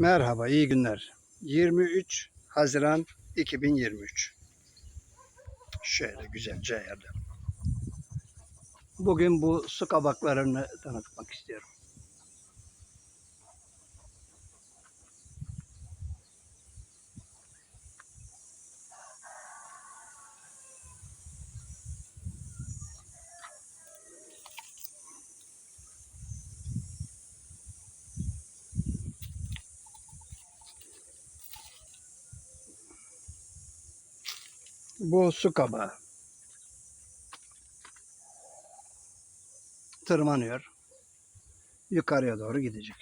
Merhaba, iyi günler. 23 Haziran 2023. Şöyle güzelce ayarlayalım. Bugün bu su kabaklarını tanıtmak istiyorum. Bu su kabağı. Tırmanıyor. Yukarıya doğru gidecek.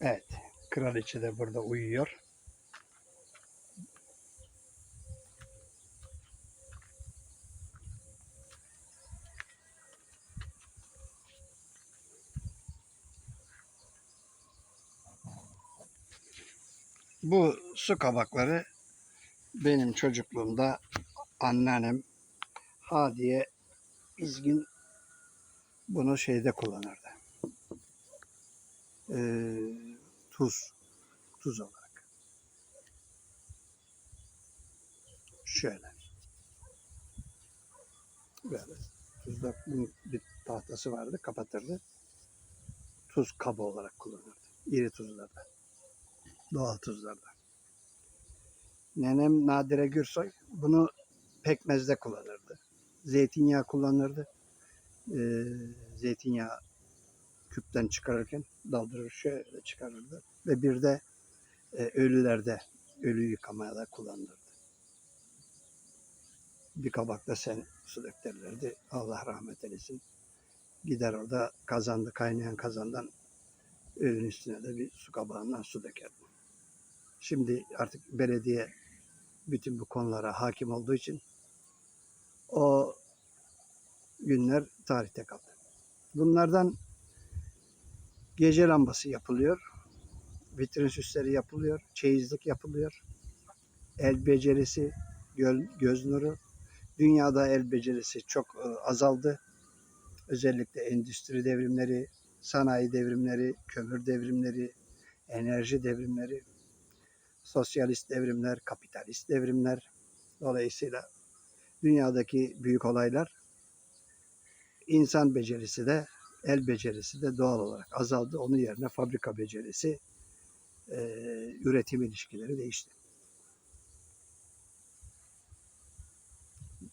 Evet. Kraliçe de burada uyuyor. Bu su kabakları benim çocukluğumda anneannem Hadiye İzgin bunu şeyde kullanırdı. Ee, tuz. Tuz olarak. Şöyle. Böyle. Tuzda bir tahtası vardı. Kapatırdı. Tuz kabı olarak kullanırdı. İri tuzlarda doğal tuzlarda. Nenem Nadire Gürsoy bunu pekmezde kullanırdı. Zeytinyağı kullanırdı. Ee, zeytinyağı küpten çıkarırken daldırır şöyle çıkarırdı. Ve bir de e, ölülerde ölü yıkamaya da kullanırdı. Bir kabakta sen su dökterlerdi. Allah rahmet eylesin. Gider orada kazandı kaynayan kazandan ölünün üstüne de bir su kabağından su dökerdi. Şimdi artık belediye bütün bu konulara hakim olduğu için o günler tarihte kaldı. Bunlardan gece lambası yapılıyor. Vitrin süsleri yapılıyor. Çeyizlik yapılıyor. El becerisi, göz nuru. Dünyada el becerisi çok e, azaldı. Özellikle endüstri devrimleri, sanayi devrimleri, kömür devrimleri, enerji devrimleri sosyalist devrimler, kapitalist devrimler dolayısıyla dünyadaki büyük olaylar insan becerisi de el becerisi de doğal olarak azaldı. Onun yerine fabrika becerisi, e, üretim ilişkileri değişti.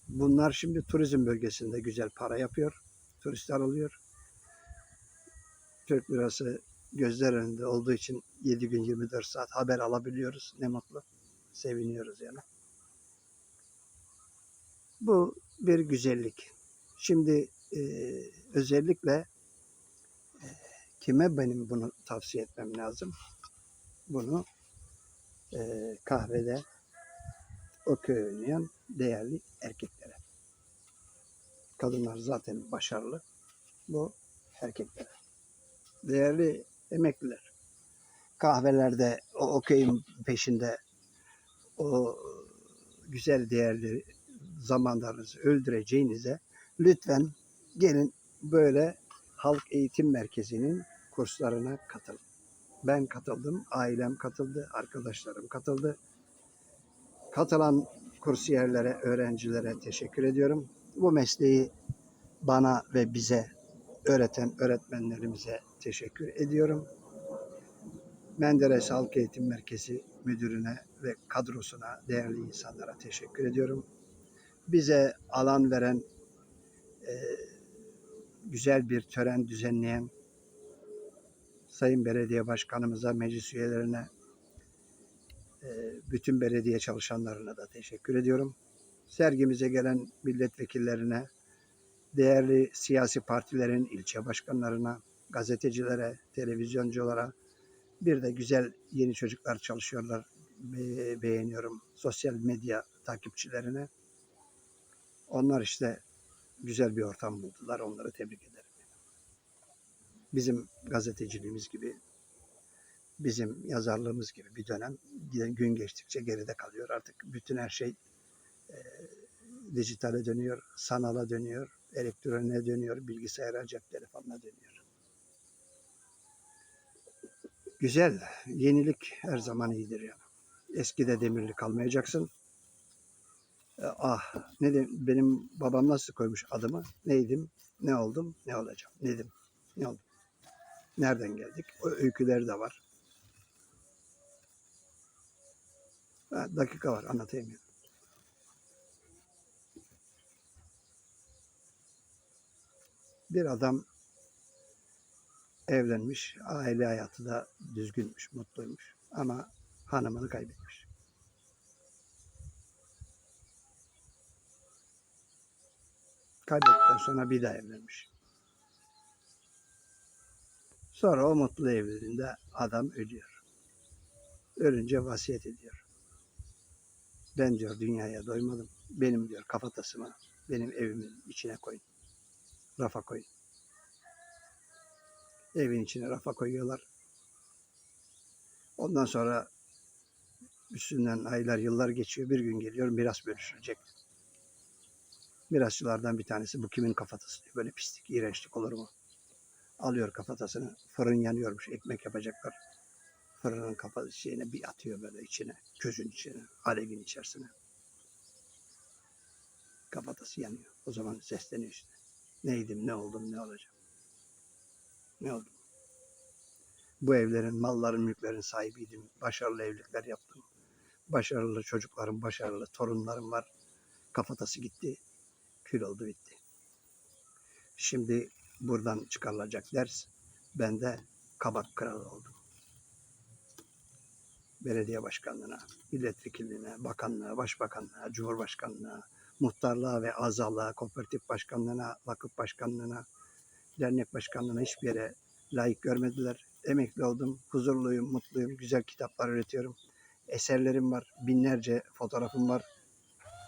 Bunlar şimdi turizm bölgesinde güzel para yapıyor. Turistler alıyor. Türk lirası gözler önünde olduğu için 7 gün 24 saat haber alabiliyoruz. Ne mutlu. Seviniyoruz yani. Bu bir güzellik. Şimdi e, özellikle e, kime benim bunu tavsiye etmem lazım? Bunu e, kahvede okey oynayan değerli erkeklere. Kadınlar zaten başarılı. Bu erkeklere. Değerli emekliler. Kahvelerde o okeyin peşinde o güzel değerli zamanlarınızı öldüreceğinize lütfen gelin böyle halk eğitim merkezinin kurslarına katılın. Ben katıldım, ailem katıldı, arkadaşlarım katıldı. Katılan kursiyerlere, öğrencilere teşekkür ediyorum. Bu mesleği bana ve bize öğreten öğretmenlerimize teşekkür ediyorum. Menderes Halk Eğitim Merkezi müdürüne ve kadrosuna, değerli insanlara teşekkür ediyorum. Bize alan veren, e, güzel bir tören düzenleyen Sayın Belediye Başkanımıza, meclis üyelerine, e, bütün belediye çalışanlarına da teşekkür ediyorum. Sergimize gelen milletvekillerine, değerli siyasi partilerin ilçe başkanlarına, gazetecilere, televizyonculara, bir de güzel yeni çocuklar çalışıyorlar. Be- beğeniyorum. Sosyal medya takipçilerine. Onlar işte güzel bir ortam buldular. Onları tebrik ederim. Bizim gazeteciliğimiz gibi bizim yazarlığımız gibi bir dönem gün geçtikçe geride kalıyor. Artık bütün her şey e, dijitale dönüyor, sanala dönüyor, elektroniğe dönüyor, bilgisayara, cep telefonuna dönüyor. Güzel, yenilik her zaman iyidir yani. Eskide demirli kalmayacaksın. E, Ah, ne de, benim babam nasıl koymuş adımı? Neydim, ne oldum, ne olacağım? Nedim, ne oldum? Nereden geldik? O öyküleri de var. Ha, dakika var, anlatayım ya. Bir adam evlenmiş, aile hayatı da düzgünmüş, mutluymuş ama hanımını kaybetmiş. Kaybettikten sonra bir daha evlenmiş. Sonra o mutlu evliliğinde adam ölüyor. Ölünce vasiyet ediyor. Ben diyor dünyaya doymadım. Benim diyor kafatasımı benim evimin içine koyun. Rafa koyun. Evin içine rafa koyuyorlar. Ondan sonra üstünden aylar yıllar geçiyor. Bir gün geliyor miras bölüşülecek. Mirasçılardan bir tanesi bu kimin kafatası diyor. Böyle pislik, iğrençlik olur mu? Alıyor kafatasını. Fırın yanıyormuş. Ekmek yapacaklar. Fırının kafa şeyine bir atıyor böyle içine. Közün içine. Alevin içerisine. Kafatası yanıyor. O zaman sesleniyor işte. Neydim, ne oldum, ne olacağım? Ne oldum? Bu evlerin, malların, mülklerin sahibiydim. Başarılı evlilikler yaptım. Başarılı çocuklarım, başarılı torunlarım var. Kafatası gitti. Kül oldu bitti. Şimdi buradan çıkarılacak ders ben de kabak kralı oldum. Belediye başkanlığına, milletvekilliğine, bakanlığa, başbakanlığa, cumhurbaşkanlığına, muhtarlığa ve azalığa, kooperatif başkanlığına, vakıf başkanlığına, dernek başkanlığına hiçbir yere layık görmediler. Emekli oldum, huzurluyum, mutluyum, güzel kitaplar üretiyorum. Eserlerim var, binlerce fotoğrafım var,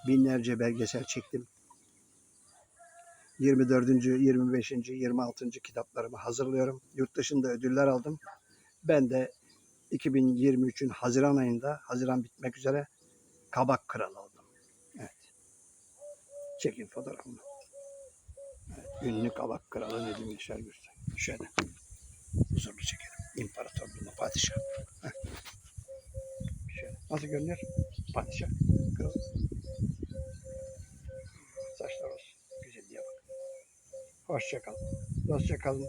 binlerce belgesel çektim. 24. 25. 26. kitaplarımı hazırlıyorum. Yurt dışında ödüller aldım. Ben de 2023'ün Haziran ayında, Haziran bitmek üzere Kabak Kralı. Çekin fotoğrafımı. Evet, ünlü Kabak Kralı Nedim Yaşar Gürsel. Şöyle. Huzurlu çekelim. İmparatorluğuna padişah. Heh. Şöyle. Nasıl görünüyor? Padişah. Kral. Saçlar olsun. Güzelliğe bak. Hoşça kalın. Dostça kalın.